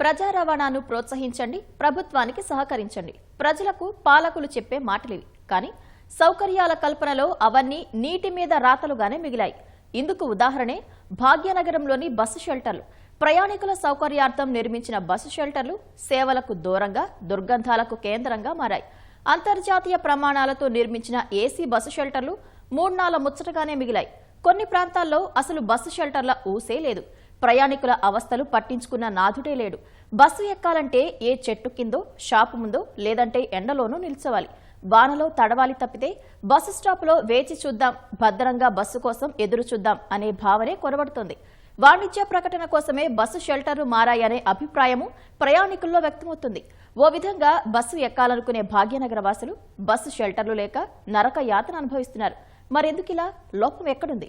ప్రజా రవాణాను ప్రోత్సహించండి ప్రభుత్వానికి సహకరించండి. ప్రజలకు పాలకులు చెప్పే మాటలివి. కానీ సౌకర్యాల కల్పనలో అవన్నీ నీటి మీద రాతలుగానే మిగిలాయి. ఇందుకు ఉదాహరణే భాగ్యనగరంలోని బస్సు షెల్టర్లు. ప్రయాణికుల సౌకర్యార్థం నిర్మించిన బస్సు షెల్టర్లు సేవలకు దూరంగా దుర్గంధాలకు కేంద్రంగా మారాయి. అంతర్జాతీయ ప్రమాణాలతో నిర్మించిన ఏసీ బస్సు షెల్టర్లు మూడ్నాల ముచ్చటగానే మిగిలాయి. కొన్ని ప్రాంతాల్లో అసలు బస్సు షెల్టర్ల ఊసే లేదు. ప్రయాణికుల అవస్థలు పట్టించుకున్న నాథుడే లేడు. బస్సు ఎక్కాలంటే ఏ చెట్టు కిందో షాపు ముందో లేదంటే ఎండలోనూ నిల్చోవాలి. వానలో తడవాలి తప్పితే బస్సు స్టాపులో వేచి చూద్దాం భద్రంగా బస్సు కోసం ఎదురు చూద్దాం అనే భావనే కొనబడుతోంది వాణిజ్య ప్రకటన కోసమే బస్సు షెల్టర్లు మారాయనే అభిప్రాయము ప్రయాణికుల్లో వ్యక్తమవుతుంది. ఓ విధంగా బస్సు ఎక్కాలనుకునే భాగ్యనగర వాసులు బస్సు షెల్టర్లు లేక నరక యాతన అనుభవిస్తున్నారు. మరెందుకిలా? లోపం ఎక్కడుంది?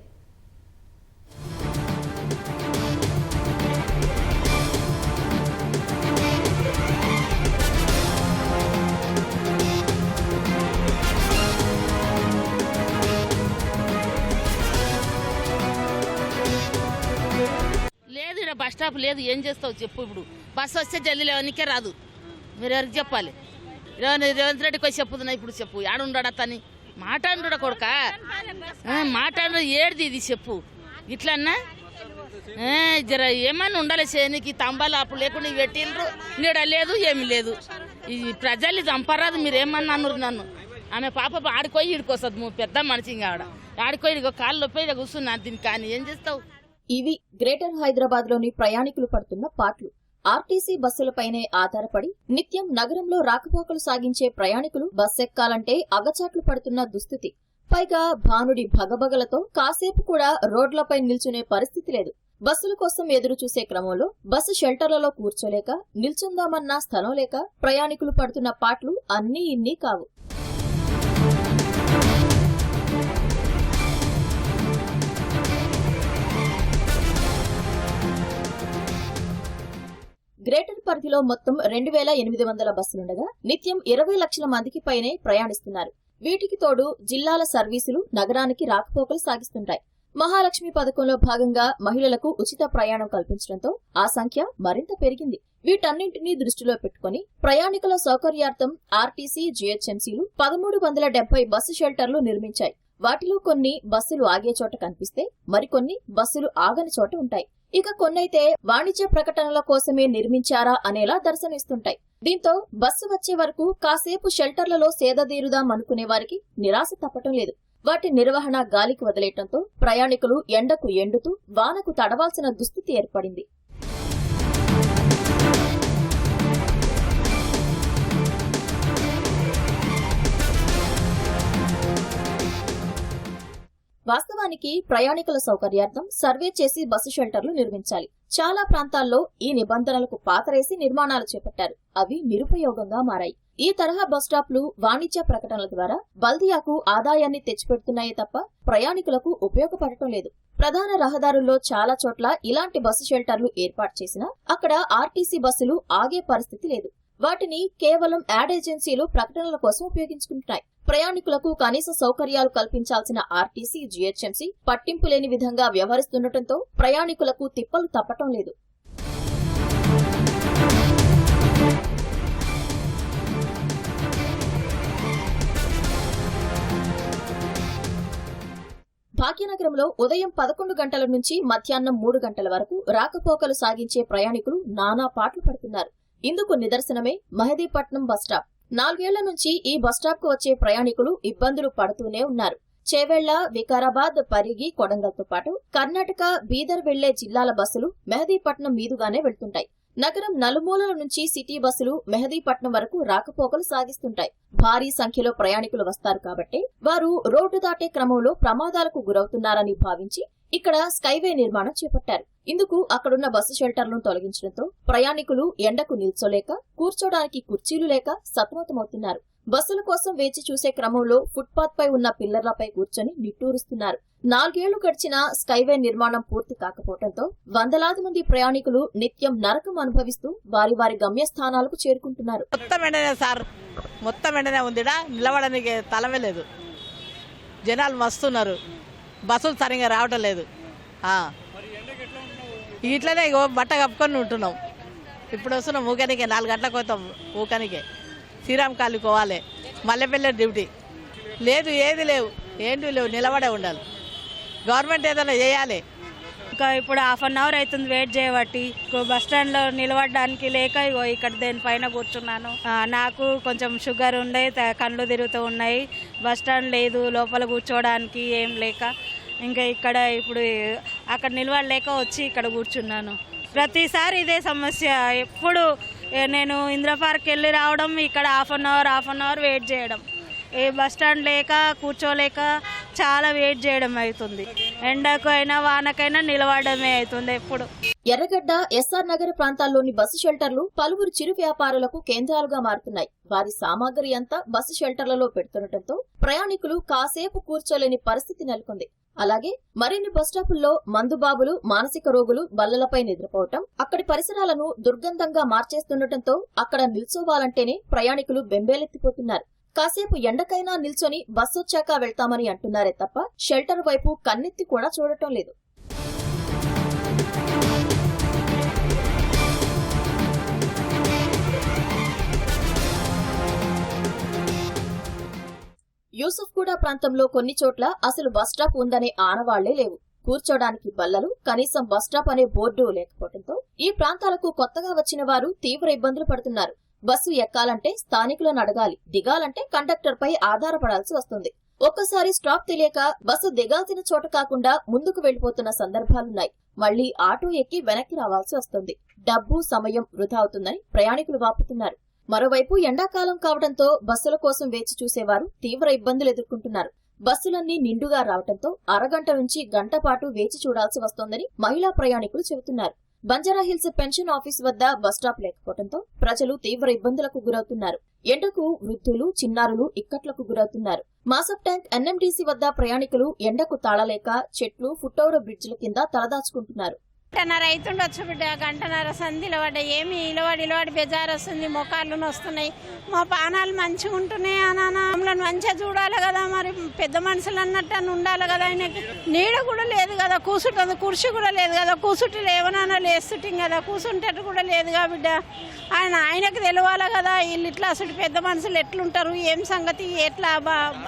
ఇక్కడ బస్ స్టాప్ లేదు ఏం చేస్తావు చెప్పు ఇప్పుడు. బస్సు వస్తే జల్దీ లేవనికే రాదు. మీరు ఎవరికి చెప్పాలి? రేవంత్ రెడ్డికి వచ్చి చెప్పుతున్నా ఇప్పుడు చెప్పు. ఆడుండాడు అతని మాట్లాడు కొడుక? మాట్లాడు ఏడిది ఇది చెప్పు. ఇట్లన్నా? జర ఏమన్నా ఉండాలి చేయనికి తంబాలు అప్పుడు లేకుండా ఇవి పెట్టిండ్రు. నీడ లేదు ఏమి లేదు. ఈ ప్రజల్ని చంపరాదు మీరు ఏమన్నా అన్నారు నన్ను. ఆమె పాప ఆడిపోయి ఇడికొస్తుంది పెద్ద మనిషి ఇంకా ఆడ ఆడిపోయి ఇదిగో కాళ్ళు నొప్పి కూర్చున్నా దీన్ని కానీ ఏం చేస్తావు? ఇవి గ్రేటర్ హైదరాబాద్లోని ప్రయాణికులు పడుతున్న పాట్లు. ఆర్టీసీ బస్సులపైనే ఆధారపడి నిత్యం నగరంలో రాకపోకలు సాగించే ప్రయాణికులు బస్సెక్కాలంటే అగచాట్లు పడుతున్న దుస్థితి. పైగా భానుడి భగభగలతో కాసేపు కూడా రోడ్లపై నిల్చునే పరిస్థితి లేదు. బస్సుల కోసం ఎదురు చూసే క్రమంలో బస్సు షెల్టర్లలో కూర్చోలేక నిల్చుందామన్నా స్థలం లేక ప్రయాణికులు పడుతున్న పాట్లు అన్నీ ఇన్నీ కావు. పరిధిలో మొత్తం రెండు వేల ఎనిమిది వందల బస్సులుండగా నిత్యం ఇరవై లక్షల మందికి పైనే ప్రయాణిస్తున్నారు. వీటికి తోడు జిల్లాల సర్వీసులు నగరానికి రాకపోకలు సాగిస్తుంటాయి. మహాలక్ష్మి పథకంలో భాగంగా మహిళలకు ఉచిత ప్రయాణం కల్పించడంతో ఆ సంఖ్య మరింత పెరిగింది. వీటన్నింటినీ దృష్టిలో పెట్టుకుని ప్రయాణికుల సౌకర్యార్థం ఆర్టీసీ జీహెచ్ఎంసీలు పదమూడు వందల డెబ్బై బస్సు షెల్టర్లు నిర్మించాయి. వాటిలో కొన్ని బస్సులు ఆగే చోట కనిపిస్తే మరికొన్ని బస్సులు ఆగని చోట ఉంటాయి. ఇక కొన్నైతే వాణిజ్య ప్రకటనల కోసమే నిర్మించారా అనేలా దర్శనమిస్తుంటాయి. దీంతో బస్సు వచ్చే వరకు కాసేపు షెల్టర్లలో సేదదీరుదాం అనుకునే వారికి నిరాశ తప్పటం లేదు. వాటి నిర్వహణ గాలికి వదిలేయటంతో ప్రయాణికులు ఎండకు ఎండుతూ వానకు తడవాల్సిన దుస్థితి ఏర్పడింది. వాస్తవానికి ప్రయాణికుల సౌకర్యార్థం సర్వే చేసి బస్సు షెల్టర్లు నిర్మించాలి. చాలా ప్రాంతాల్లో ఈ నిబంధనలకు పాతరేసి నిర్మాణాలు చేపట్టారు. అవి నిరుపయోగంగా మారాయి. ఈ తరహా బస్ వాణిజ్య ప్రకటనల ద్వారా బల్దియాకు ఆదాయాన్ని తెచ్చిపెడుతున్నాయే తప్ప ప్రయాణికులకు ఉపయోగపడటం లేదు. ప్రధాన రహదారుల్లో చాలా చోట్ల ఇలాంటి బస్సు షెల్టర్లు ఏర్పాటు చేసినా అక్కడ ఆర్టీసీ బస్సులు ఆగే పరిస్థితి లేదు. వాటిని కేవలం యాడ్ ఏజెన్సీలు ప్రకటనల కోసం ఉపయోగించుకుంటున్నాయి. ప్రయాణికులకు కనీస సౌకర్యాలు కల్పించాల్సిన ఆర్టీసీ జీహెచ్ఎంసీ పట్టింపు లేని విధంగా వ్యవహరిస్తుండటంతో ప్రయాణికులకు తిప్పలు తప్పటం లేదు. భాగ్యనగరంలో ఉదయం పదకొండు గంటల నుంచి మధ్యాహ్నం మూడు గంటల వరకు రాకపోకలు సాగించే ప్రయాణికులు నానా పాటలు పడుతున్నారు. ఇందుకు నిదర్శనమే మహదీపట్నం బస్టాప్ నాలుగేళ్ళ నుంచి ఈ బస్టాప్కు వచ్చే ప్రయాణికులు ఇబ్బందులు పడుతూనే ఉన్నారు. చేవెళ్ళ వికారాబాద్ పరిగి కొడంగల్తో పాటు కర్ణాటక బీదర్ వెళ్ళే జిల్లాల బస్సులు మెహదీపట్నం మీదుగానే వెళ్తుంటాయి. నగరం నలుమూలల నుంచి సిటీ బస్సులు మెహదీపట్నం వరకు రాకపోకలు సాగిస్తుంటాయి. భారీ సంఖ్యలో ప్రయాణికులు వస్తారు కాబట్టి వారు రోడ్డు దాటే క్రమంలో ప్రమాదాలకు గురవుతున్నారని భావించి ఇక్కడ స్కైవే నిర్మాణం చేపట్టారు. ఇందుకు అక్కడున్న బస్సు షెల్టర్లను తొలగించడంతో ప్రయాణికులు ఎండకు నిల్చోలేక కూర్చోడానికి కుర్చీలు లేక సతమతమవుతున్నారు. బస్సుల కోసం వేచి చూసే క్రమంలో ఫుట్పాత్ పై ఉన్న పిల్లర్లపై కూర్చొని నిట్టూరుస్తున్నారు. నాలుగేళ్ళు గడిచిన స్కైవే నిర్మాణం పూర్తి కాకపోవడంతో వందలాది మంది ప్రయాణికులు నిత్యం నరకం అనుభవిస్తూ వారి వారి గమ్యస్థానాలకు చేరుకుంటున్నారు. మొత్తం ఎండనే సార్. మొత్తం ఎండనే ఉందిడా? నిలవడానికి తలవే లేదు. జనాలు మస్తున్నారు. బస్సులు సరిగా రావటం లేదు. ఇట్లనే ఇగో బట్ట కప్పుకొని ఉంటున్నాం. ఇప్పుడు వస్తున్నాం ఊకనికే నాలుగు గంటలకు పోతాం ఊకనికే. శ్రీరామ్ కాళ్ళు పోవాలి. మల్లెపల్లె డ్యూటీ. లేదు ఏది లేవు. ఏంటి లేవు నిలబడే ఉండాలి. గవర్నమెంట్ ఏదైనా చేయాలి. ఇంకా ఇప్పుడు హాఫ్ అన్ అవర్ అవుతుంది వెయిట్ చేయబట్టి. బస్ స్టాండ్లో నిలబడడానికి లేక ఇగో ఇక్కడ దేనిపైన కూర్చున్నాను. నాకు కొంచెం షుగర్ ఉండే కళ్ళు తిరుగుతూ ఉన్నాయి. బస్ స్టాండ్ లేదు లోపల కూర్చోవడానికి ఏం లేక. ఇంకా ఇక్కడ ఇప్పుడు అక్కడ నిలబడలేక వచ్చి ఇక్కడ కూర్చున్నాను. ప్రతిసారి ఇదే సమస్య. ఎప్పుడు నేను ఇందిరా పార్క్ వెళ్ళి రావడం ఇక్కడ half an hour half an hour wait చేయడం. ఏ బస్ స్టాండ్ లేక కూర్చోలేక చాలా వెయిట్ చేయడం అవుతుంది. ఎండకు అయినా వానకైనా నిలవడమే అవుతుంది ఎప్పుడు. ఎర్రగడ్డ ఎస్ఆర్ నగర్ ప్రాంతాల్లోని బస్సు షెల్టర్లు పలువురు చిరు వ్యాపారులకు కేంద్రాలుగా మారుతున్నాయి. వారి సామాగ్రి అంతా బస్సు షెల్టర్లలో పెడుతుండటంతో ప్రయాణికులు కాసేపు కూర్చోలేని పరిస్థితి నెలకొంది. అలాగే మరిన్ని బస్టాపుల్లో మందుబాబులు మానసిక రోగులు బల్లలపై నిద్రపోవటం అక్కడి పరిసరాలను దుర్గంధంగా మార్చేస్తుండటంతో అక్కడ నిల్చోవాలంటేనే ప్రయాణికులు బెంబేలెత్తిపోతున్నారు. కాసేపు ఎండకైనా నిల్చొని బస్సు వచ్చాక వెళ్తామని అంటున్నారే తప్ప షెల్టర్ వైపు కన్నెత్తి కూడా చూడటం లేదు. యూసుఫ్గూడ ప్రాంతంలో కొన్ని చోట్ల అసలు బస్ స్టాప్ ఉందనే ఆనవాళ్ళే లేవు. కూర్చోడానికి బల్లలు కనీసం బస్ స్టాప్ అనే బోర్డు లేకపోవడంతో ఈ ప్రాంతాలకు కొత్తగా వచ్చిన వారు తీవ్ర ఇబ్బందులు పడుతున్నారు. బస్సు ఎక్కాలంటే స్థానికులను అడగాలి దిగాలంటే కండక్టర్ పై ఆధారపడాల్సి వస్తుంది. ఒక్కసారి స్టాప్ తెలియక బస్సు దిగాల్సిన చోట కాకుండా ముందుకు వెళ్ళిపోతున్న సందర్భాలున్నాయి. మళ్ళీ ఆటో ఎక్కి వెనక్కి రావాల్సి వస్తుంది. డబ్బు సమయం వృధా అవుతుందని ప్రయాణికులు వాపుతున్నారు. మరోవైపు ఎండాకాలం కావడంతో బస్సుల కోసం వేచి చూసేవారు తీవ్ర ఇబ్బందులు ఎదుర్కొంటున్నారు. బస్సులన్నీ నిండుగా రావడంతో అరగంట నుంచి గంట పాటు వేచి చూడాల్సి వస్తోందని మహిళా ప్రయాణికులు చెబుతున్నారు. బంజారాహిల్స్ పెన్షన్ ఆఫీస్ వద్ద బస్ స్టాప్ లేకపోవడంతో ప్రజలు తీవ్ర ఇబ్బందులకు గురవుతున్నారు. ఎండకు వృద్ధులు చిన్నారులు ఇక్కట్లకు గురవుతున్నారు. మాసప్ ట్యాంక్ ఎన్ఎండిసి వద్ద ప్రయాణికులు ఎండకు తాళలేక చెట్లు ఫుట్ఓవర్ బ్రిడ్జిల కింద తలదాచుకుంటున్నారు. గంటన్నర అవుతుండొచ్చు బిడ్డ గంటన్నర సంధిలో పడ్డ ఏమి ఇలవాడి ఇలవాడి బెజార్ వస్తుంది మోకాళ్ళు వస్తున్నాయి మా పానాలు మంచిగా ఉంటున్నాయి అనాన్న మంచిగా చూడాలి కదా మరి పెద్ద మనుషులు అన్నట్టు అని ఉండాలి కదా ఆయనకి. నీడ కూడా లేదు కదా కూసుంటుంది కుర్చీ కూడా లేదు కదా కూసుంటే లేవనన్నా లేస్తుంటాం కదా కూసుంటట్టు కూడా లేదుగా బిడ్డ. ఆయన ఆయనకు తెలవాలి కదా వీళ్ళు ఇట్లా అసలు పెద్ద మనుషులు ఎట్లుంటారు ఏం సంగతి ఎట్లా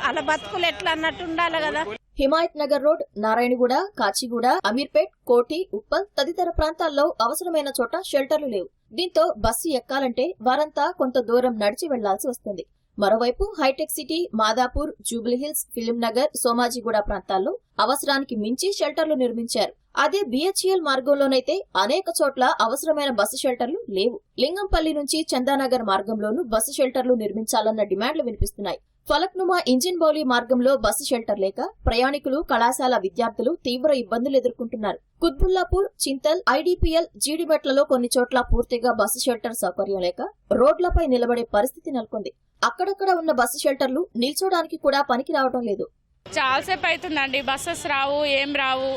అలా బతుకులు ఎట్లా అన్నట్టు ఉండాలి కదా. హిమాయత్ నగర్ రోడ్ నారాయణగూడ కాచిగూడ అమీర్పేట్ కోటి ఉప్పల్ తదితర ప్రాంతాల్లో అవసరమైన చోట షెల్టర్లు లేవు. దీంతో బస్సు ఎక్కాలంటే వారంతా కొంత దూరం నడిచి వెళ్ళాల్సి వస్తుంది. మరోవైపు hitech city Madhapur Jubilee Hills film Nagar Somajiguda ప్రాంతాల్లో అవసరానికి మించి షెల్టర్లు నిర్మించారు. అదే బీహెచ్ఎల్ మార్గంలోనైతే అనేక చోట్ల అవసరమైన బస్సు షెల్టర్లు లేవు. లింగంపల్లి నుంచి చందానగర్ మార్గంలోనూ బస్సు షెల్టర్లు నిర్మించాలన్న డిమాండ్లు వినిపిస్తున్నాయి. ఫలక్నుమా ఇంజిన్ బౌలీ మార్గంలో బస్సు షెల్టర్ లేక ప్రయాణికులు కళాశాల విద్యార్థులు తీవ్ర ఇబ్బందులు ఎదుర్కొంటున్నారు. కుత్బుల్లాపూర్ చింతల్ ఐడిపిఎల్ జీడిమెట్లలో కొన్ని చోట్ల పూర్తిగా బస్సు షెల్టర్ సౌకర్యం లేక రోడ్లపై నిలబడే పరిస్థితి నెలకొంది. అక్కడక్కడ ఉన్న బస్సు షెల్టర్లు నిల్చోడానికి కూడా పనికి రావడం లేదు. చాలాసేపు అవుతుందండి. బస్సెస్ రావు ఏం రావు.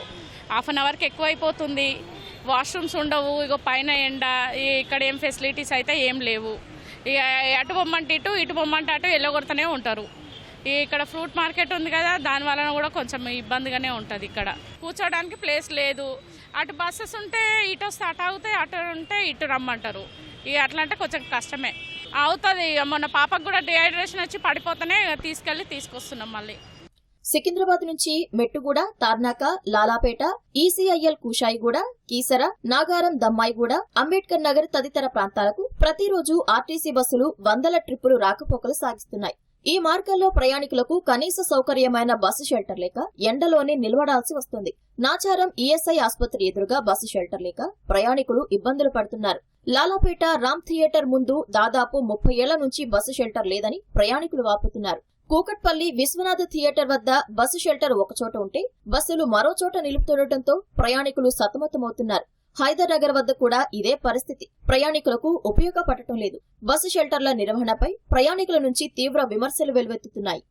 హాఫ్ అన్ అవర్కి ఎక్కువ అయిపోతుంది వాష్రూమ్స్ ఉండవు. ఇగో పైన ఎండ ఇక్కడ ఏం ఫెసిలిటీస్ అయితే ఏం లేవు. ఇక అటు బొమ్మంటే ఇటు ఇటు బొమ్మంటే అటు ఎల్లగొడుతూనే ఉంటారు. ఇక్కడ ఫ్రూట్ మార్కెట్ ఉంది కదా దాని వలన కూడా కొంచెం ఇబ్బందిగానే ఉంటుంది ఇక్కడ. కూర్చోడానికి ప్లేస్ లేదు. అటు బస్సెస్ ఉంటే ఇటు వస్తే అటు అవుతాయి అటు ఉంటే ఇటు రమ్మంటారు. ఇక అట్లా అంటే కొంచెం కష్టమే. అవుతుంది. ఇక మొన్న పాపకు కూడా డిహైడ్రేషన్ వచ్చి పడిపోతేనే తీసుకెళ్ళి తీసుకొస్తున్నాం మళ్ళీ. సికింద్రాబాద్ నుంచి మెట్టుగూడ తార్నాక లాలాపేట ఈసీఐఎల్ కుషాయిగూడ కీసర నాగారం దమ్మాయిగూడ అంబేద్కర్ నగర్ తదితర ప్రాంతాలకు ప్రతిరోజు ఆర్టీసీ బస్సులు వందల ట్రిప్పులు రాకపోకలు సాగిస్తున్నాయి. ఈ మార్గాల్లో ప్రయాణికులకు కనీస సౌకర్యమైన బస్సు షెల్టర్ లేక ఎండలోనే నిలవడాల్సి వస్తుంది. నాచారం ఈఎస్ఐ ఆసుపత్రి ఎదురుగా బస్సు షెల్టర్ లేక ప్రయాణికులు ఇబ్బందులు పడుతున్నారు. లాలాపేట రామ్ థియేటర్ ముందు దాదాపు ముప్పై ఏళ్ళ నుంచి బస్సు షెల్టర్ లేదని ప్రయాణికులు వాపుతున్నారు. కూకట్పల్లి విశ్వనాథ థియేటర్ వద్ద బస్సు షెల్టర్ ఒకచోట ఉంటే బస్సులు మరో చోట నిలుపుతుండటంతో ప్రయాణికులు సతమతమవుతున్నారు. హైదర్ నగర్ వద్ద కూడా ఇదే పరిస్థితి. ప్రయాణికులకు ఉపయోగపడటం లేదు. బస్సు షెల్టర్ల నిర్వహణపై ప్రయాణికుల నుంచి తీవ్ర విమర్శలు వెలువెత్తుతున్నాయి.